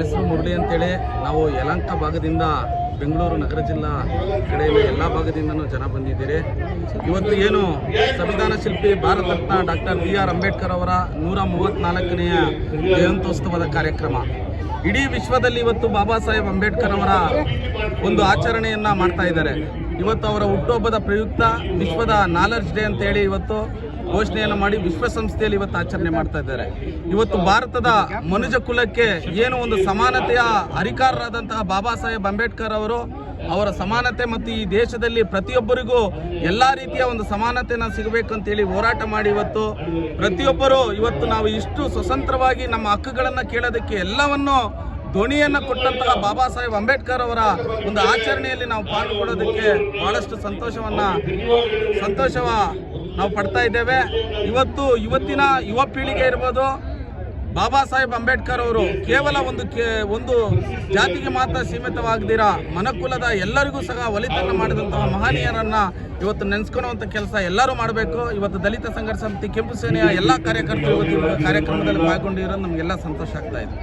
ಅಂತೇಳಿ ನಾವು ಯಲಂಕ ಭಾಗದಿಂದ ಬೆಂಗಳೂರು ನಗರ ಜಿಲ್ಲಾ ಕಡೆಯಿಂದ ಎಲ್ಲ ಭಾಗದಿಂದನೂ ಜನ ಬಂದಿದ್ದೀರಿ. ಇವತ್ತು ಏನು ಸಂವಿಧಾನ ಶಿಲ್ಪಿ Bharat Ratna doctor B R Ambedkar ಅವರ ನೂರ ಮೂವತ್ತ್ನಾಲ್ಕನೆಯ ಜಯಂತ್ಯೋತ್ಸವದ ಕಾರ್ಯಕ್ರಮ. ಇಡೀ ವಿಶ್ವದಲ್ಲಿ ಇವತ್ತು ಬಾಬಾ ಸಾಹೇಬ್ ಅಂಬೇಡ್ಕರ್ ಅವರ ಒಂದು ಆಚರಣೆಯನ್ನು ಮಾಡ್ತಾ ಇದ್ದಾರೆ. ಇವತ್ತು ಅವರ ಹುಟ್ಟುಹಬ್ಬದ ಪ್ರಯುಕ್ತ ವಿಶ್ವದ ನಾಲೆಡ್ಜ್ ಡೇ ಅಂತೇಳಿ ಇವತ್ತು ಘೋಷಣೆಯನ್ನು ಮಾಡಿ ವಿಶ್ವಸಂಸ್ಥೆಯಲ್ಲಿ ಇವತ್ತು ಆಚರಣೆ ಮಾಡ್ತಾ ಇದ್ದಾರೆ. ಇವತ್ತು ಭಾರತದ ಮನುಜ ಕುಲಕ್ಕೆ ಏನು ಒಂದು ಸಮಾನತೆಯ ಅಧಿಕಾರರಾದಂತಹ ಬಾಬಾ ಸಾಹೇಬ್ ಅಂಬೇಡ್ಕರ್ ಅವರು ಅವರ ಸಮಾನತೆ ಮತ್ತು ಈ ದೇಶದಲ್ಲಿ ಪ್ರತಿಯೊಬ್ಬರಿಗೂ ಎಲ್ಲ ರೀತಿಯ ಒಂದು ಸಮಾನತೆನ ಸಿಗಬೇಕಂತೇಳಿ ಹೋರಾಟ ಮಾಡಿ ಇವತ್ತು ಪ್ರತಿಯೊಬ್ಬರು ಇವತ್ತು ನಾವು ಇಷ್ಟು ಸ್ವತಂತ್ರವಾಗಿ ನಮ್ಮ ಹಕ್ಕುಗಳನ್ನು ಕೇಳೋದಕ್ಕೆ ಎಲ್ಲವನ್ನು ಧ್ವನಿಯನ್ನು ಕೊಟ್ಟಂತಹ ಬಾಬಾ ಸಾಹೇಬ್ ಅಂಬೇಡ್ಕರ್ ಅವರ ಒಂದು ಆಚರಣೆಯಲ್ಲಿ ನಾವು ಪಾಲ್ಗೊಳ್ಳೋದಕ್ಕೆ ಬಹಳಷ್ಟು ಸಂತೋಷವನ್ನ, ಸಂತೋಷವ ನಾವು ಪಡ್ತಾ ಇದ್ದೇವೆ. ಇವತ್ತು ಇವತ್ತಿನ ಯುವ ಪೀಳಿಗೆ ಇರ್ಬೋದು ಬಾಬಾ ಸಾಹೇಬ್ ಅಂಬೇಡ್ಕರ್ ಅವರು ಕೇವಲ ಒಂದು ಕೇ, ಒಂದು ಜಾತಿಗೆ ಮಾತ್ರ ಸೀಮಿತವಾಗದಿರ, ಮನಕುಲದ ಎಲ್ಲರಿಗೂ ಸಹ ಒಲಿತನ್ನು ಮಾಡಿದಂತಹ ಮಹನೀಯರನ್ನ ಇವತ್ತು ನೆನೆಸ್ಕೊಳ್ಳುವಂಥ ಕೆಲಸ ಎಲ್ಲರೂ ಮಾಡಬೇಕು. ಇವತ್ತು ದಲಿತ ಸಂಘರ್ಷ ಸಮಿತಿ, ಕೆಂಪು ಸೇನೆಯ ಎಲ್ಲ ಕಾರ್ಯಕರ್ತರು ಇವತ್ತು ಕಾರ್ಯಕ್ರಮದಲ್ಲಿ ಪಾಲ್ಗೊಂಡಿರೋದು ನಮಗೆಲ್ಲ ಸಂತೋಷ ಆಗ್ತಾ ಇದೆ.